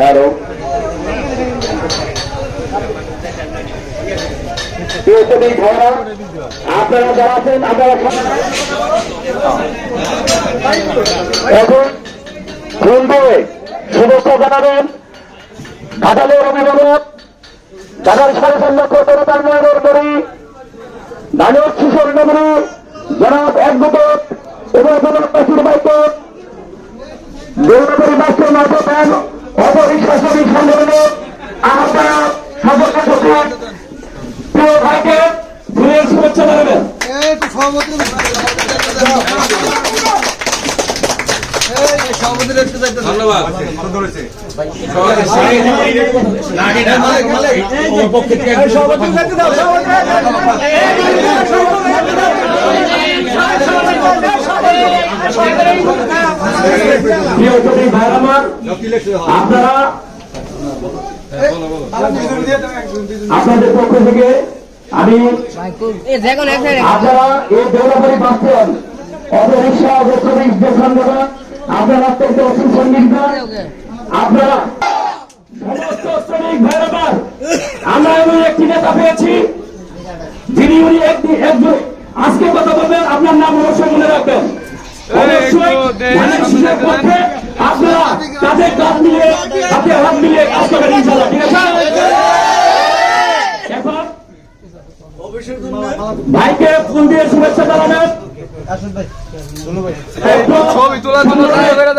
Hello আপনারা যারা আছেন, আপনারা এখন দিয়ে শুভেচ্ছা জানাবেন। ঘাটালের অভিভাবক ঢাকার সাড়ে তিন লক্ষ তরতার নগর করি। ধানের শিশুর নগরী জনাব একগুটক এবং জনাব নাসির বাইক ধন্যবাদ। প্রিয় শ্রমিক আপনারা আপনাদের পক্ষ থেকে আমি দেখুন এক সাইডে আপনারা এই দৌড়াবাড়ি বাঁচছেন অটো রিক্সা অটো শ্রমিক যে সংগঠন আপনারা অত্যন্ত সুসংগঠিত আপনারা সমস্ত শ্রমিক ভাইয়ের আমরা এমন একটি নেতা পেয়েছি যিনি উনি একটি একজন আজকে কথা বলবেন আপনার নাম অবশ্যই মনে রাখবেন। আপনারা কাঁধে কাঁধ মিলিয়ে হাতে হাত মিলিয়ে কাজ করবেন ইনশাল্লাহ ঠিক আছে? ভাইকে ফুল দিয়ে শুভেচ্ছা জানাবেন। ছবি তোলার জন্য দয়া করে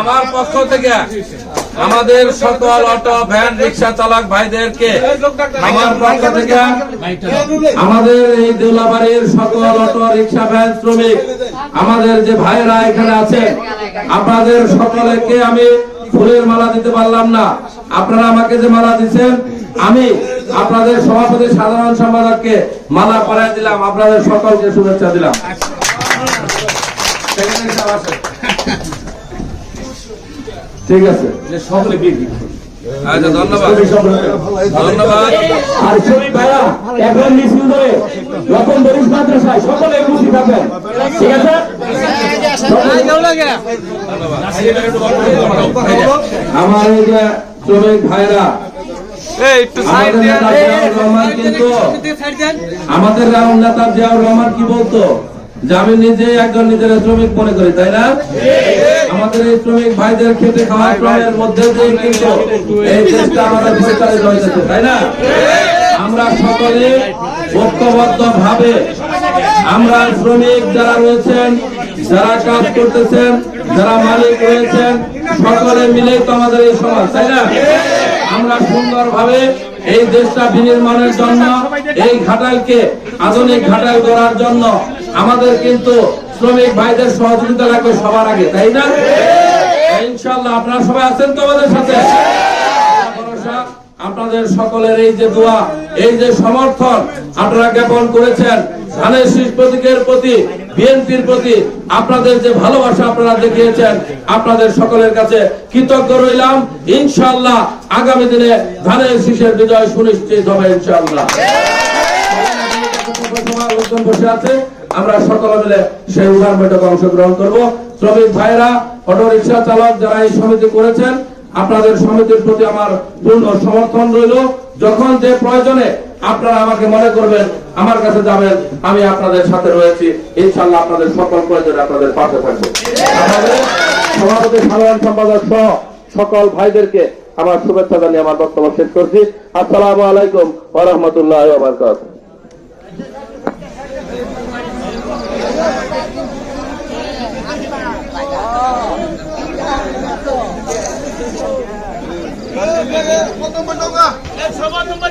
আমার পক্ষ থেকে আমাদের সকল অটো, ভ্যান, রিক্সা চালক ভাইদেরকে আমার পক্ষ থেকে আমাদের এই দেউলাবাড়ির সকল অটো, রিক্সা, ভ্যান শ্রমিক, আমাদের যে ভাইরা এখানে আছেন, আপনাদের সকলকে আমি ফুলের মালা দিতে পারলাম না। আপনারা আমাকে যে মালা দিচ্ছেন আমি আপনাদের সভাপতি সাধারণ সম্পাদককে মালা পরাই দিলাম আপনাদের সকলকে শুভেচ্ছা দিলাম। আছে। ঠিক আছে। আচ্ছা ধন্যবাদ। ধন্যবাদ। আর শরীফ ভাইয়া এখন মিছিল ধরে রকম বরিশ মাদ্রাসায় সকলে খুশি থাকবেন। ঠিক আছে? আমার এই যে শ্রমিক ভাইরা একটু আমাদের দিয়ে নেতা জিয়াউর রহমান কি বলতো? যে আমি নিজে একজন নিজের শ্রমিক মনে করি তাই না? আমাদের এই শ্রমিক ভাইদের খেতে খাওয়ার শ্রমের মধ্যে কিন্তু এই দেশটা আমাদের পরিচালিত হয়েছে তাই না? আমরা সকলে ঐক্যবদ্ধ ভাবে আমরা শ্রমিক যারা রয়েছেন যারা কাজ করতেছেন যারা মালিক রয়েছেন সকলে মিলেই তো আমাদের এই সমাজ তাই না? আমরা সুন্দরভাবে এই দেশটা বিনির্মাণের জন্য, এই ঘাটালকে আধুনিক ঘাটাল করার জন্য আমাদের কিন্তু শ্রমিক ভাইদের সহযোগিতা লাগবে সবার আগে, তাই না? ইনশাল্লাহ আপনারা সবাই আছেন তো আমাদের সাথে? আপনাদের সকলের এই যে দোয়া, এই যে সমর্থন আপনারা জ্ঞাপন করেছেন, ধানের শীষ প্রতীকের প্রতি বিএনপির প্রতি আপনাদের যে ভালোবাসা আপনারা দেখিয়েছেন, আপনাদের সকলের কাছে কৃতজ্ঞ রইলাম। ইনশাআল্লাহ আগামী দিনে ধানের শীষের বিজয় সুনিশ্চিত হবে, ইনশাআল্লাহ। লোকজন বসে আছে, আমরা সকলে মিলে সেই উদাহরণ বৈঠকে অংশগ্রহণ করব। শ্রমিক ভাইরা অটো রিক্সা চালক যারা এই সমিতি করেছেন, আপনাদের সমিতির প্রতি আমার পূর্ণ সমর্থন রইল। যখন যে প্রয়োজনে আপনারা আমাকে মনে করবেন আমার কাছে যাবেন আমি আপনাদের সাথে রয়েছি ইনশাল্লাহ আপনাদের সকল প্রয়োজনে আপনাদের পাশে থাকব সভাপতি সাধারণ সম্পাদক সহ সকল ভাইদেরকে আমার শুভেচ্ছা জানিয়ে আমার বক্তব্য শেষ করছি আসসালামু আলাইকুম ওয়া রাহমাতুল্লাহি ওয়া বারাকাতুহু কত টাকা সবার নম্বর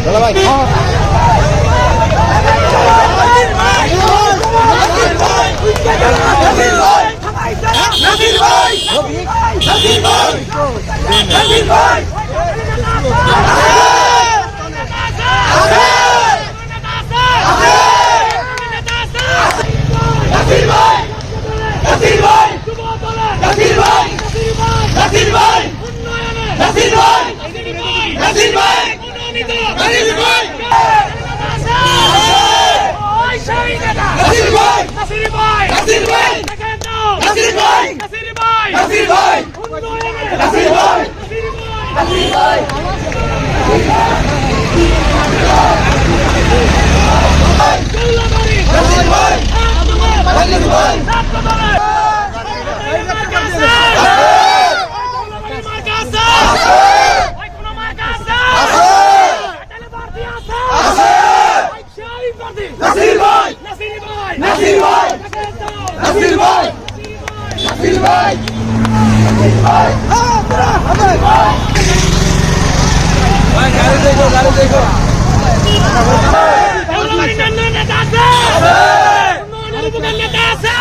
ভাই Brasil vai! Brasil vai! Nasir ভাই নাসির ভাই নাসির ভাই নাসির ভাই নাসির ভাই আছে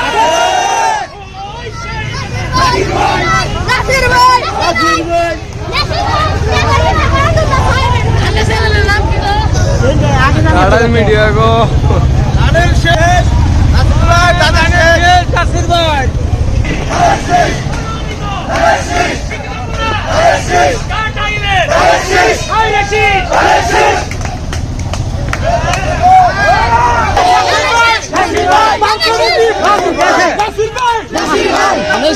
ওই সেই নাসির ভাই ভাই নাসির ভাই। নাম কি গো। আড়াই মিডিয়া গো কাটাইলে